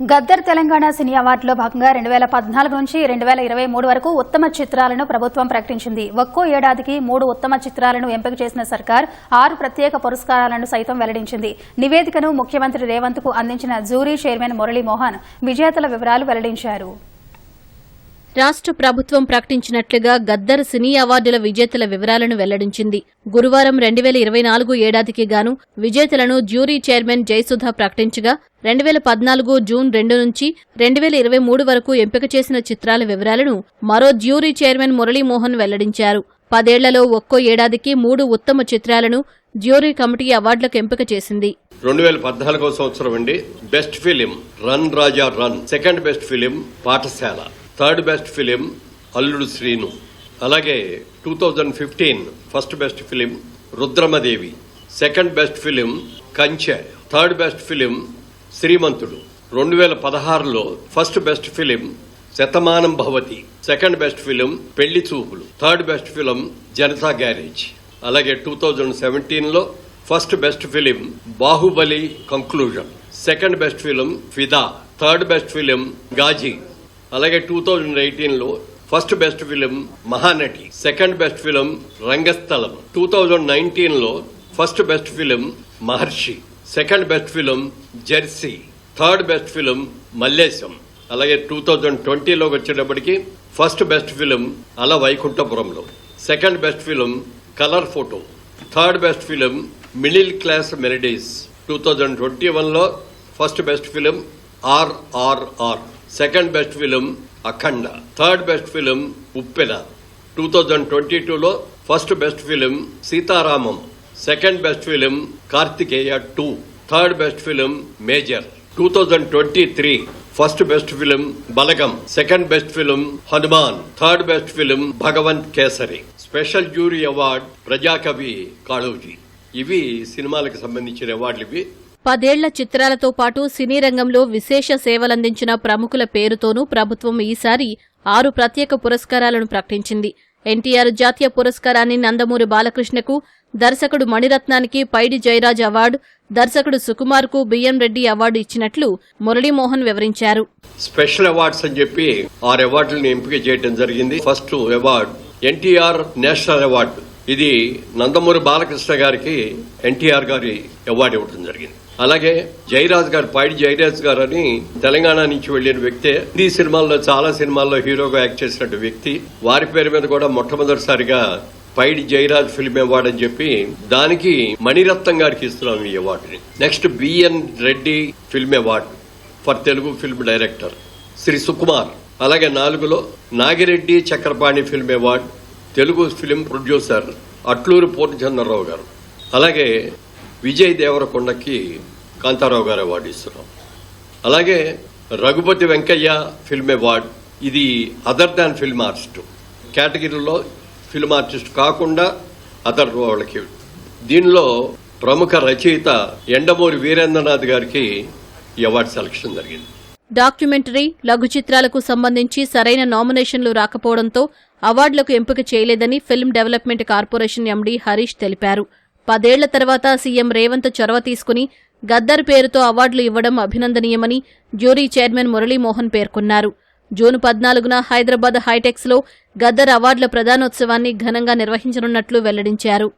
గద్దర్ తెలంగాణ సినీ అవార్డులో భాగంగా రెండు వేల పద్నాలుగు నుంచి రెండు వేల ఇరవై మూడు వరకు ఉత్తమ చిత్రాలను ప్రభుత్వం ప్రకటించింది. ఒక్కో ఏడాదికి మూడు ఉత్తమ చిత్రాలను ఎంపిక చేసిన సర్కార్ ఆరు ప్రత్యేక పురస్కారాలను సైతం వెల్లడించింది. నివేదికను ముఖ్యమంత్రి రేవంత్కు అందించిన జూరీ చైర్మన్ మురళీమోహన్ విజేతల వివరాలు వెల్లడించారు. రాష్ట్ర ప్రభుత్వం ప్రకటించినట్లుగా గద్దర్ సినీ అవార్డుల విజేతల వివరాలను వెల్లడించింది. గురువారం రెండు వేల ఇరవై నాలుగు ఏడాదికి గాను విజేతలను జ్యూరీ చైర్మన్ జయసుధ ప్రకటించగా రెండు వేల పద్నాలుగు జూన్ రెండు నుంచి రెండు వేల ఇరవై మూడు వరకు ఎంపిక చేసిన చిత్రాల వివరాలను మరో జ్యూరీ చైర్మన్ మురళీమోహన్ వెల్లడించారు. పదేళ్ళలో ఒక్కో ఏడాదికి మూడు ఉత్తమ చిత్రాలను జ్యూరీ కమిటీ అవార్డులకు ఎంపిక చేసింది. రెండు వేల పద్నాలుగో సంవత్సరం అండి best film run Raja run second best film Pathashala. Third best film Alludu Seenu అలాగే two thousand fifteen first best film Rudhramadevi second best film Kanche third best film Srimanthudu రెండు వేల పదహారులో first best film Shatamanam Bhavati second best film Pelli Choopulu third best film Janatha garage అలాగే two thousand సెవెంటీన్లో first best film Baahubali conclusion second best film Fidaa third best film Ghazi అలాగే two thousand ఎయిటీన్లో first best film Mahanati second best film Rangasthalam two thousand నైన్టీన్లో first best film Maharshi second best film Jersey third best film Mallesham అలాగే two thousand ట్వంటీలోకి వచ్చేటప్పటికి first best film Ala Vaikunthapurramuloo second best film colour photo third best film middle class melodies two thousand twenty వన్లో first best film RRR second best film Akhanda third best film Uppena two thousand twenty టూలో first best film Sitaramam second best film Karthikeya two third best film Major two thousand twenty three first best film Balagam second best film Hanuman third best film Bhagavanth Kesari special jury award Prajakavi Kaloji ఇవి సినిమాలకు సంబంధించిన అవార్డులు ఇవి. పదేళ్ళ చిత్రాలతో పాటు సినీ రంగంలో విశేష సేవలందించిన ప్రముఖుల పేరుతోనూ ప్రభుత్వం ఈసారి ఆరు ప్రత్యేక పురస్కారాలను ప్రకటించింది. ఎన్టీఆర్ జాతీయ పురస్కారాన్ని నందమూరి బాలకృష్ణకు దర్శకుడు మణిరత్నానికి పైడి జయరాజ్ అవార్డు దర్శకుడు సుకుమార్కు బిఎం రెడ్డి అవార్డు ఇచ్చినట్లు మురళీమోహన్ వివరించారు. స్పెషల్ అవార్డ్స్ అని చెప్పి ఆరు అవార్డులను ఎంపిక చేయడం జరిగింది. First award NTR national award. ఇది నందమూరి బాలకృష్ణ గారికి ఎన్టీఆర్ గారి అవార్డు ఇవ్వడం జరిగింది. అలాగే జయరాజ్ గారు పైడి జయరాజ్ గారు అని తెలంగాణ నుంచి వెళ్ళిన వ్యక్తే. హిందీ సినిమాల్లో చాలా సినిమాల్లో హీరోగా యాక్ట్ చేసినట్టు వ్యక్తి. వారి పేరు మీద కూడా మొట్టమొదటిసారిగా పైడి జయరాజ్ ఫిల్మ్ అవార్డ్ అని చెప్పి దానికి మణిరత్నం గారికి ఇస్తున్నాం ఈ అవార్డుని. Next BN Reddy film award for Telugu film director Shri Sukumar. అలాగే నాలుగులో Nagireddy Chakrapani film award Telugu film producer Atluri Purnachandrarao గారు. అలాగే విజయ్ దేవరకొండకి కాంతారావు గారు అవార్డు ఇస్తున్నాం అలాగే రఘుపతి వెంకయ్య ఫిల్మ్ అవార్డ్ ఇది అదర్ దాన్ ఫిల్మ్ ఆర్టిస్ట్. కేటగిరీలో ఫిల్మ్ ఆర్టిస్ట్ కాకుండా అదర్ వాళ్ళకి. దీనిలో ప్రముఖ రచయిత ఎండమూరి వీరేంద్రనాథ్ గారికి ఈ అవార్డు సెలక్షన్ జరిగింది. డాక్యుమెంటరీ లఘు చిత్రాలకు సంబంధించి సరైన నామినేషన్లు రాకపోవడంతో అవార్డులకు ఎంపిక చేయలేదని film development corporation MD Harish తెలిపారు. పదేళ్ళ తర్వాత సీఎం రేవంత్ చొరవ తీసుకుని గద్దర్ పేరుతో అవార్డులు ఇవ్వడం అభినందనీయమని జ్యూరీ చైర్మన్ మురళీమోహన్ పేర్కొన్నారు. జూన్ పద్నాలుగున హైదరాబాద్ హైటెక్స్లో గద్దర్ అవార్డుల ప్రదానోత్సవాన్ని ఘనంగా నిర్వహించనున్నట్లు వెల్లడించారు.